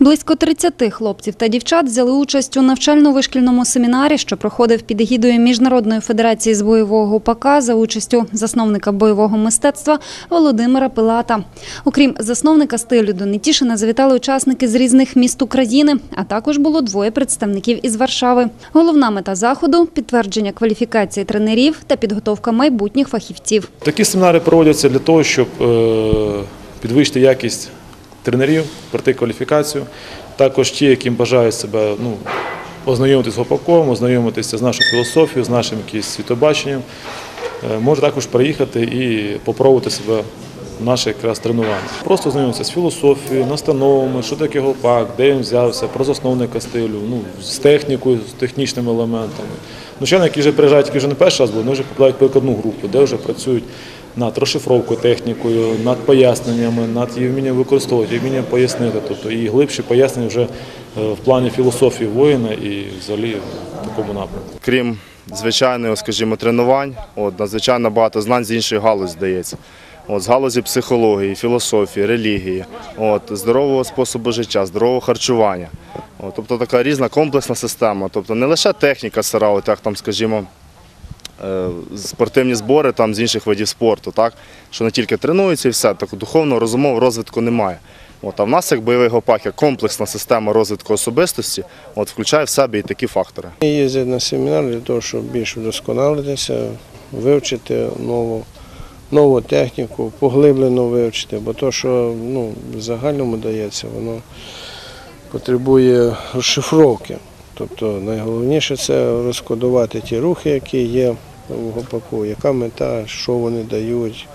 Близько 30 хлопців та дівчат взяли участь у навчально-вишкільному семінарі, що проходив під егідою Міжнародної федерації з бойового ГУПАКа за участю засновника бойового мистецтва Володимира Пилата. Окрім засновника стилю до Нетішина завітали учасники з різних міст України, а також було двоє представників із Варшави. Головна мета заходу підтвердження кваліфікації тренерів та підготовка майбутніх фахівців. Такі семінари проводяться для того, щоб е, підвищити якість тренерів, пройти кваліфікацію. Також ті, яким бажають себе ну, ознайомитися з гопаком, ознайомитися з нашою філософією, з нашим якимось світобаченням, е, може також приїхати і попробувати себе в наше якраз тренування. Просто ознайомитися з філософією, настановами, що таке гопак, де він взявся, про засновника стилю, ну, з технікою, з технічними елементами. Ну, члени, які вже приїжджають, які вже не перший раз були, вони вже попадають прикладну групу, де вже працюють над розшифровкою технікою, над поясненнями, над її вмінням використовувати, її вмінням пояснити. Тобто і глибші пояснення вже е, в плані філософії воїна і взагалі в такому напрямку. крім звичайного, скажімо, тренувань, от, надзвичайно багато знань з іншої галузі здається. От, з галузі психології, філософії, релігії, от, здорового способу життя, здорового харчування. От, тобто така різна комплексна система. Тобто не лише техніка сира, от як там, скажімо, спортивні збори там, з інших видів спорту, так? що не тільки тренуються і все, так духовного, розумового розвитку немає. От, а в нас, як бойовий гопак, як комплексна система розвитку особистості, от, включає в себе і такі фактори. Їздять на семінар для того, щоб більш вдосконалитися, вивчити нову, нову техніку, поглиблено вивчити, бо то, що ну, в загальному дається, воно потребує розшифровки. Тобто найголовніше це розкодувати ті рухи, які є в гопаку, яка мета, що вони дають,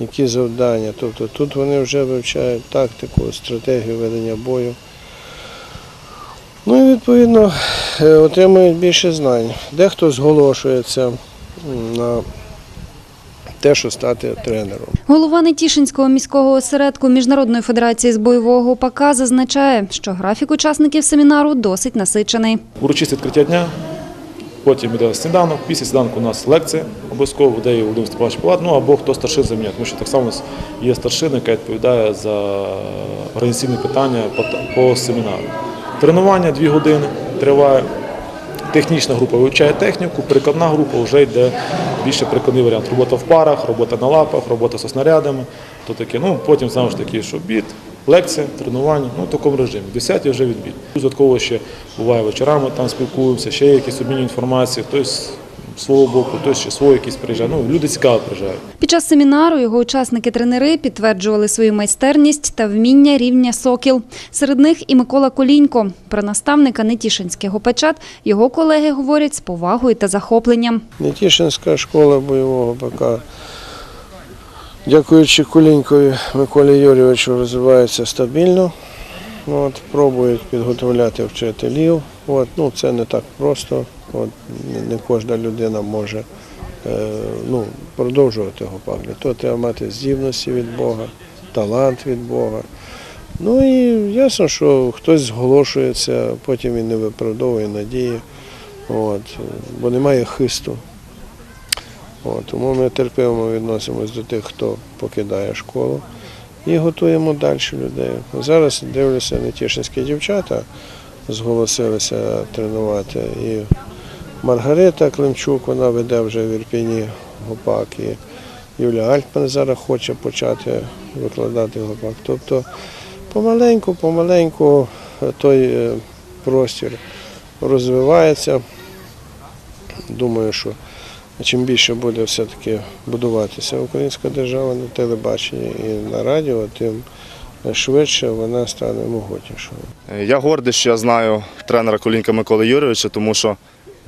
які завдання. Тобто тут вони вже вивчають тактику, стратегію ведення бою. Ну і відповідно е, отримують більше знань. Дехто зголошується на те, що стати тренером. Голова Нетішинського міського осередку Міжнародної федерації з бойового ГУПАКа зазначає, що графік учасників семінару досить насичений. Урочисте відкриття дня, потім йде сніданок, після сніданку у нас лекція обов'язково, де є Володимир Степанович Палат, ну або хто старшин заміняє, тому що так само у нас є старшина, яка відповідає за організаційні питання по, семінару. Тренування дві години триває. Технічна група вивчає техніку, прикладна група вже йде більше прикладний варіант. Робота в парах, робота на лапах, робота зі снарядами. То таке. Ну, потім знову ж таки, що обід, лекція, тренування, ну в такому режимі. В 10 вже відбій. Додатково ще буває вечорами, там спілкуємося, ще якісь обмінює інформацію, хтось з свого боку, хтось ще свої якісь приїжджає. Ну, люди цікаво приїжджають. Під час семінару його учасники-тренери підтверджували свою майстерність та вміння рівня «Сокіл». Серед них і Микола Колінько. Про наставника Нетішинського печат його колеги говорять з повагою та захопленням. Нетішинська школа бойового ПК, дякуючи Кулінькові Миколі Юрійовичу, розвивається стабільно. От, пробують підготовляти вчителів. От, ну, це не так просто. От, не, кожна людина може е, ну, продовжувати гопак. Для того треба мати здібності від Бога, талант від Бога. Ну і ясно, що хтось зголошується, потім він не виправдовує надії, от, бо немає хисту. От, тому ми терпимо відносимось до тих, хто покидає школу і готуємо далі людей. Зараз дивлюся, нетішинські дівчата зголосилися тренувати. І Маргарита Климчук, вона веде вже в Ірпіні гопак. І Юлія Альтман зараз хоче почати викладати гопак. Тобто помаленьку, помаленьку той е, простір розвивається. Думаю, що чим більше буде все-таки будуватися українська держава на телебаченні і на радіо, тим швидше вона стане могутнішою. Я гордий, що я знаю тренера Колінка Миколи Юрійовича, тому що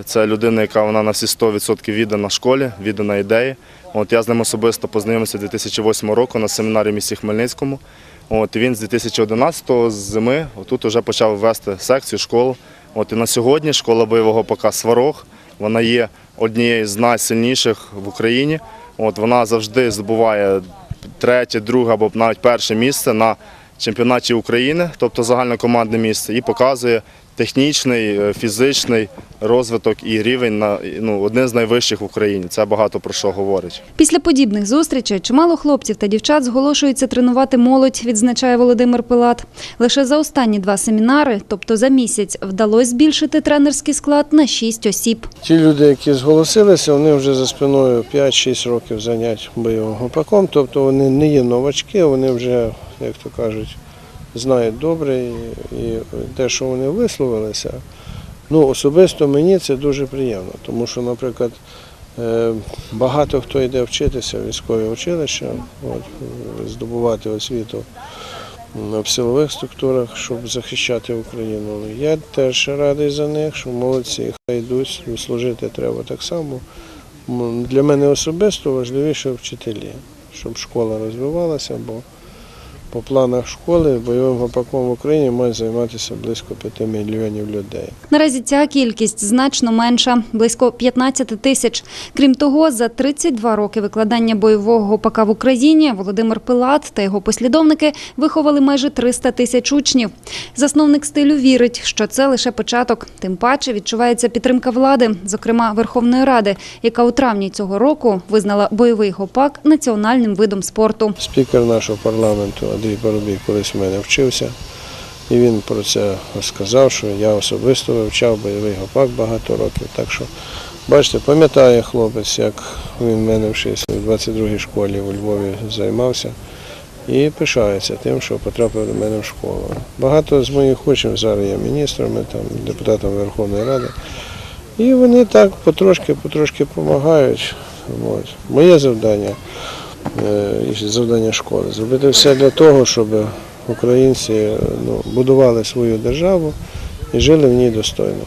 це людина, яка вона на всі 100% віддана школі, віддана ідеї. От я з ним особисто познайомився 2008 року на семінарі в місті Хмельницькому. От він з 2011 з зими отут вже почав вести секцію, школу. От і на сьогодні школа бойового ПК Сварог. Вона є однією з найсильніших в Україні. От вона завжди здобуває третє, друге або навіть перше місце на чемпіонаті України, тобто загальнокомандне місце, і показує технічний, е, фізичний розвиток і рівень на ну, один з найвищих в Україні. Це багато про що говорить. Після подібних зустрічей чимало хлопців та дівчат зголошуються тренувати молодь, відзначає Володимир Пилат. Лише за останні два семінари, тобто за місяць, вдалося збільшити тренерський склад на шість осіб. Ті люди, які зголосилися, вони вже за спиною 5-6 років занять бойовим гопаком, тобто вони не є новачки, вони вже, як то кажуть, знають добре і, те, що вони висловилися. Ну, особисто мені це дуже приємно, тому що, наприклад, е, багато хто йде вчитися в військове училище, от, здобувати освіту в силових структурах, щоб захищати Україну. Я теж радий за них, що молодці, хай йдуть, служити треба так само. Для мене особисто важливіше вчителі, щоб школа розвивалася, бо по планах школи бойовим гопаком в Україні мають займатися близько 5 мільйонів людей. Наразі ця кількість значно менша – близько 15 тисяч. Крім того, за 32 роки викладання бойового гопака в Україні Володимир Пилат та його послідовники виховали майже 300 тисяч учнів. Засновник стилю вірить, що це лише початок. Тим паче відчувається підтримка влади, зокрема Верховної Ради, яка у травні цього року визнала бойовий гопак національним видом спорту. Спікер нашого парламенту Андрій Парубій колись в мене вчився, і він про це сказав, що я особисто вивчав бойовий гопак багато років. Так що, бачите, пам'ятає хлопець, як він в мене вчився в 22-й школі у Львові займався. І пишається тим, що потрапив до мене в школу. Багато з моїх учнів зараз є міністрами, там, депутатами Верховної Ради. І вони так потрошки-потрошки допомагають. Моє завдання і завдання школи. Зробити все для того, щоб українці е, ну, будували свою державу і жили в ній достойно.